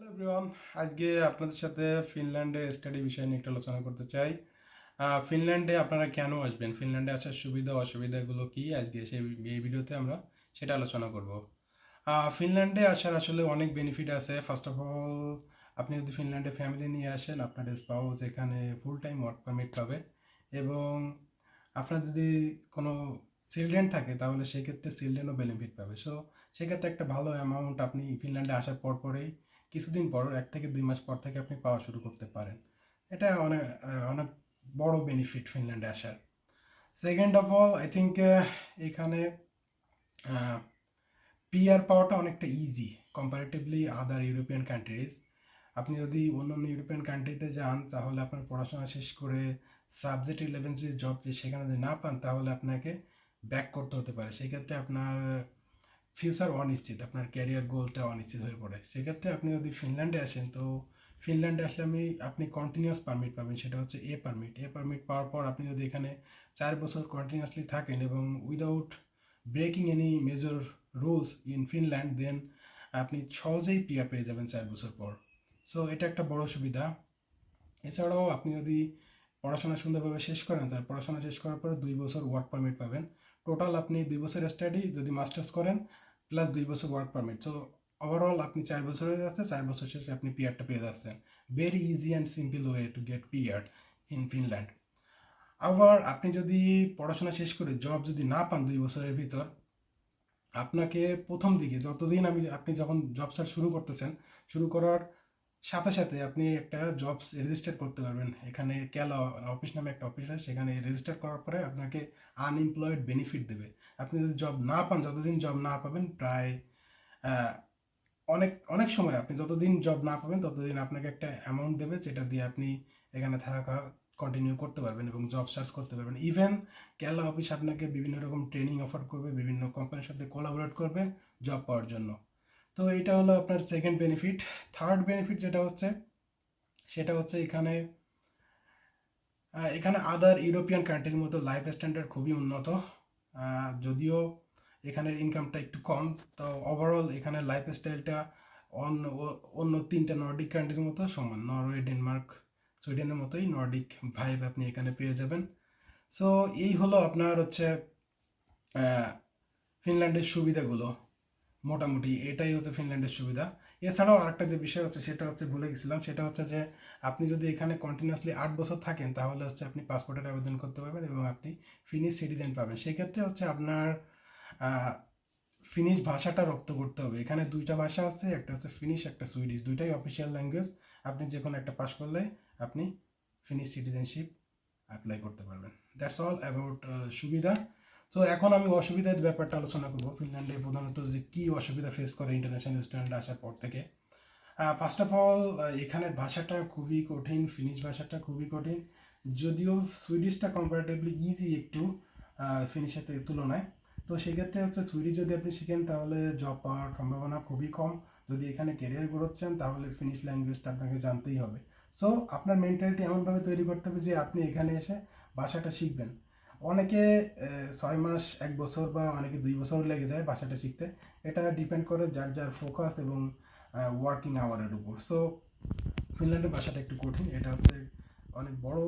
Hello everyone আজকে আপনাদের সাথে ফিনল্যান্ডের স্টাডি বিষয় নিয়ে একটু আলোচনা করতে চাই। ফিনল্যান্ডে আপনারা কেন আসবেন? ফিনল্যান্ডে আসার সুবিধা অসুবিধাগুলো কি? আজকে সেই এই ভিডিওতে আমরা সেটা আলোচনা করব। ফিনল্যান্ডে আসার আসলে অনেক বেনিফিট আছে। ফার্স্ট অফ অল আপনি যদি ফিনল্যান্ডে ফ্যামিলি নিয়ে আসেন, আপনার স্পাউস এখানে ফুল টাইম ওয়ার্ক পারমিট পাবে এবং আপনার যদি কোনো চিলড্রেন থাকে, তাহলে সেক্ষেত্রে চিলড্রেনও বেনিফিট পাবে। সো সেক্ষেত্রে একটা ভালো অ্যামাউন্ট আপনি ফিনল্যান্ডে আসার পর পরেই কিছুদিন পর, এক থেকে দুই মাস পর থেকে আপনি পাওয়া শুরু করতে পারেন। এটা অনেক অনেক বড় বেনিফিট ফিনল্যান্ডে আসার। Second of all I think এখানে পিআর পাওয়াটা অনেকটা easy comparatively other European countries আপনি যদি অন্য অন্য ইউরোপিয়ান কান্ট্রিতে যান, তাহলে আপনার পড়াশোনা শেষ করে সাবজেক্ট ইলেভেন যে জব যে সেখানে যদি না পান, তাহলে আপনাকে ব্যাক করতে হতে পারে। সেক্ষেত্রে আপনার ফিউচার অনিশ্চিত, আপনার ক্যারিয়ার গোলটা অনিশ্চিত হয়ে পড়ে। সেক্ষেত্রে আপনি যদি ফিনল্যান্ডে আসেন, তো ফিনল্যান্ডে আসলে আমি, আপনি কন্টিনিউয়াস পারমিট পাবেন, সেটা হচ্ছে এ পারমিট এ পারমিট পাওয়ার পর আপনি যদি এখানে চার বছর কন্টিনিউয়াসলি থাকেন এবং without breaking any major rules in Finland then আপনি সহজেই পিয়া পেয়ে যাবেন চার বছর পর। সো এটা একটা বড় সুবিধা। এছাড়াও আপনি যদি পড়াশোনা সুন্দরভাবে শেষ করেন, তার পড়াশোনা শেষ করার পরে দুই বছর ওয়ার্ক পারমিট পাবেন। টোটাল আপনি দুই বছর স্টাডি যদি মাস্টার্স করেন প্লাস দুই বছর ওয়ার্ক পারমিট তো ওভারঅল আপনি চার বছর হয়ে যাচ্ছে, চার বছর শেষে আপনি পিয়ারটা পেয়ে যাচ্ছেন। Very easy and simple way to get PR in Finland আবার আপনি যদি পড়াশোনা শেষ করে জব যদি না পান দুই বছরের ভিতর, আপনাকে প্রথম দিকে যতদিন আমি, আপনি যখন জব সার্চ শুরু করতেছেন, শুরু করার সাথে সাথে আপনি একটা জবস রেজিস্টার করতে পারবেন। এখানে ক্যালা অফিস নামে একটা অফিস আছে, সেখানে রেজিস্টার করার পরে আপনাকে আনএমপ্লয়েড বেনিফিট দেবে। আপনি যদি জব না পান, যতদিন জব না পাবেন, প্রায় অনেক অনেক সময় আপনি যতদিন জব না পাবেন, ততদিন আপনাকে একটা অ্যামাউন্ট দেবে, যেটা দিয়ে আপনি এখানে থাকা কন্টিনিউ করতে পারবেন এবং জব সার্চ করতে পারবেন। ইভেন কেলা অফিস আপনাকে বিভিন্ন রকম ট্রেনিং অফার করবে, বিভিন্ন কোম্পানির সাথে কোলাবোরেট করবে জব পাওয়ার জন্য। তো এটা হলো আপনার সেকেন্ড বেনিফিট থার্ড বেনিফিট যেটা হচ্ছে, সেটা হচ্ছে এখানে এখানে আদার ইউরোপিয়ান কান্ট্রির মতো লাইফ স্ট্যান্ডার্ড খুবই উন্নত। যদিও এখানের ইনকামটা একটু কম, তো ওভারঅল এখানে লাইফ স্টাইলটা অন্য অন্য তিনটা নর্ডিক কান্ট্রির মতো সমান। নরওয়ে ডেনমার্ক সুইডেনের মতোই নর্ডিক ভাইব আপনি এখানে পেয়ে যাবেন। সো এই হলো আপনার হচ্ছে ফিনল্যান্ডের সুবিধাগুলো। মোটামুটি এটাই হচ্ছে ফিনল্যান্ডের সুবিধা। এছাড়াও আরেকটা যে বিষয় আছে, সেটা হচ্ছে ভুলে গেছিলাম, সেটা হচ্ছে যে আপনি যদি এখানে কন্টিনিউয়াসলি আট বছর থাকেন, তাহলে হচ্ছে আপনি পাসপোর্টের আবেদন করতে পারবেন এবং আপনি ফিনিশ সিটিজেন পাবেন। সেক্ষেত্রে হচ্ছে আপনার ফিনিশ ভাষাটা রপ্ত করতে হবে। এখানে দুইটা ভাষা আছে, একটা হচ্ছে ফিনিশ একটা সুইডিশ দুইটাই অফিসিয়াল ল্যাঙ্গুয়েজ আপনি যে কোনো একটা পাস করলে আপনি ফিনিশ সিটিজেনশিপ অ্যাপ্লাই করতে পারবেন। দ্যাটস অল অ্যাবাউট সুবিধা। তো এখন আমি অসুবিধার ব্যাপারটা আলোচনা করব ফিনল্যান্ডে প্রধানত যে কী অসুবিধা ফেস করে ইন্টারন্যাশনাল স্টুডেন্ট আসার পর থেকে। ফার্স্ট অফ অল এখানের ভাষাটা খুবই কঠিন ফিনিশ ভাষাটা খুবই কঠিন। যদিও সুইডিশটা কম্পারেটিভলি ইজি একটু ফিনিশের তুলনায়। তো সেক্ষেত্রে হচ্ছে সুইডিশ যদি আপনি শিখেন, তাহলে জব পাওয়ার সম্ভাবনা খুবই কম। যদি এখানে ক্যারিয়ার গ্রোথ চান, তাহলে ফিনিশ ল্যাঙ্গুয়েজটা আপনাকে জানতেই হবে। সো আপনার মেন্টালিটি এমনভাবে তৈরি করতে হবে যে আপনি এখানে এসে ভাষাটা শিখবেন। অনেকে ছয় মাস, এক বছর বা অনেকে দুই বছর লেগে যায় ভাষাটা শিখতে। এটা ডিপেন্ড করে যার যার ফোকাস এবং ওয়ার্কিং আওয়ারের উপর। সো ফিনল্যান্ডের ভাষাটা একটু কঠিন। এটা হচ্ছে অনেক বড়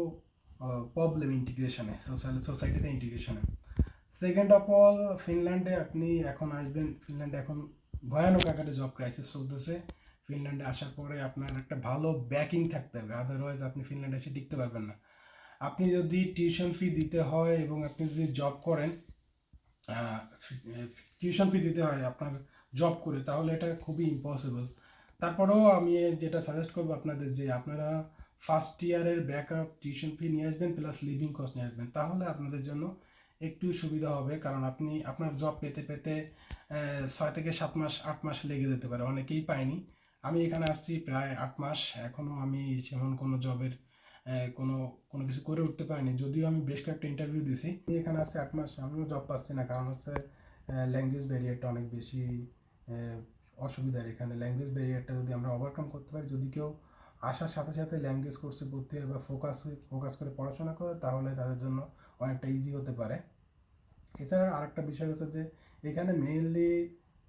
প্রবলেম ইন্টিগ্রেশনে সোশ্যাল সোসাইটিতে ইন্টিগ্রেশনে সেকেন্ড অফ অল ফিনল্যান্ডে আপনি এখন আসবেন ফিনল্যান্ডে এখন ভয়ানক আকারে জব ক্রাইসিস চলতেছে। ফিনল্যান্ডে আসার পরে আপনার একটা ভালো ব্যাকিং থাকতে হবে। আদারওয়াইজ আপনি ফিনল্যান্ডে এসে টিকতে পারবেন না। আপনি যদি টিউশন ফি দিতে হয় এবং আপনি যদি জব করেন টিউশন ফি দিতে হয় আপনার জব করে, তাহলে এটা খুবই ইম্পসিবল তারপরেও আমি যেটা সাজেস্ট করব আপনাদের যে আপনারা ফার্স্ট ইয়ারের ব্যাকআপ টিউশন ফি নিয়ে আসবেন প্লাস লিভিং কস্ট নিয়ে আসবেন, তাহলে আপনাদের জন্য একটু সুবিধা হবে। কারণ আপনি আপনার জব পেতে পেতে ছয় থেকে সাত মাস, আট মাস লেগে যেতে পারে, অনেকেই পায়নি। আমি এখানে আসছি প্রায় আট মাস এখনও আমি সেমন কোনো জবের কোনো কোনো কিছু করে উঠতে পারিনি। যদিও আমি বেশ কয়েকটা ইন্টারভিউ দিছি এখানে আসছি আট মাস, আমিও জব পাচ্ছি না। কারণ হচ্ছে ল্যাঙ্গুয়েজ ব্যারিয়ারটা অনেক বেশি অসুবিধার এখানে। ল্যাঙ্গুয়েজ ব্যারিয়ারটা যদি আমরা ওভারকাম করতে পারি, যদি কেউ আসার সাথে সাথে ল্যাঙ্গুয়েজ কোর্সে ভর্তি হয় বা ফোকাস ফোকাস করে পড়াশোনা করে, তাহলে তাদের জন্য অনেকটা ইজি হতে পারে। এছাড়া আরেকটা বিষয় হচ্ছে যে, এখানে মেইনলি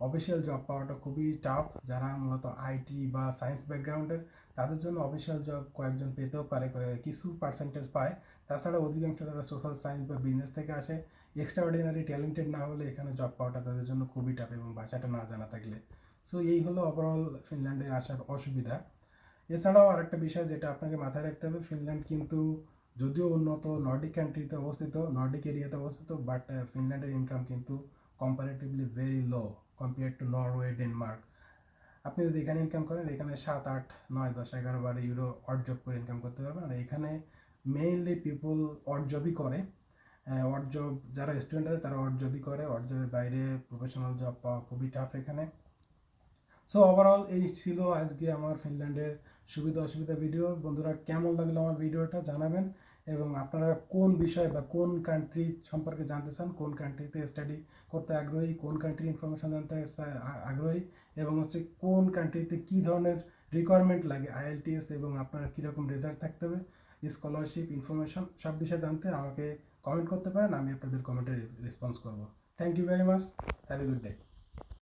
অফিসিয়াল জব পাওয়াটা খুবই টাফ যারা মূলত আইটি বা সায়েন্স ব্যাকগ্রাউন্ডের তাদের জন্য অফিসিয়াল জব কয়েকজন পেতেও পারে কিছু পার্সেন্টেজ পায়। তাছাড়া অধিকাংশ যারা সোশ্যাল সায়েন্স বা বিজনেস থেকে আসে এক্সট্রা অর্ডিনারি ট্যালেন্টেড না হলে এখানে জব পাওয়াটা তাদের জন্য খুবই টাফ এবং ভাষাটা না জানা থাকলে। সো এই হলো ওভারঅল ফিনল্যান্ডে আসার অসুবিধা। এছাড়াও আরেকটা বিষয় যেটা আপনাকে মাথায় রাখতে হবে, ফিনল্যান্ড কিন্তু যদিও উন্নত নর্ডিক কান্ট্রিতে অবস্থিত নর্ডিক এরিয়াতে অবস্থিত বাট ফিনল্যান্ডের ইনকাম কিন্তু comparatively very low compare to Norway Denmark আপনি যদি এখানে ইনকাম করেন, এখানে সাত, আট, নয়, দশ, এগারো, বারো ইউরো অড জব করে ইনকাম করতে পারবেন। আর এখানে মেইনলি পিপল অড জবই করে। অড জব যারা স্টুডেন্ট আছে, তারা অড জবই করে। অড জবের বাইরে প্রফেশনাল জব পাওয়া খুবই টাফ এখানে। সো ওভারঅল এই ছিল আজকে আমার ফিনল্যান্ডের সুবিধা অসুবিধা ভিডিও বন্ধুরা, কেমন লাগল আমার ভিডিওটা জানাবেন। এবং আপনারা কোন বিষয় বা কোন কান্ট্রি সম্পর্কে জানতে চান, কোন কান্ট্রিতে স্টাডি করতে আগ্রহী, কোন কান্ট্রির ইনফরমেশন জানতে আগ্রহী, এবং হচ্ছে কোন কান্ট্রিতে কী ধরনের রিকোয়ারমেন্ট লাগে আইএলটিএস এবং আপনার কীরকম রেজাল্ট থাকতে হবে স্কলারশিপ ইনফরমেশন সব বিষয়ে জানতে আমাকে কমেন্ট করতে পারেন, আমি আপনাদের কমেন্টে রেসপন্স করব। Thank you very much have a good day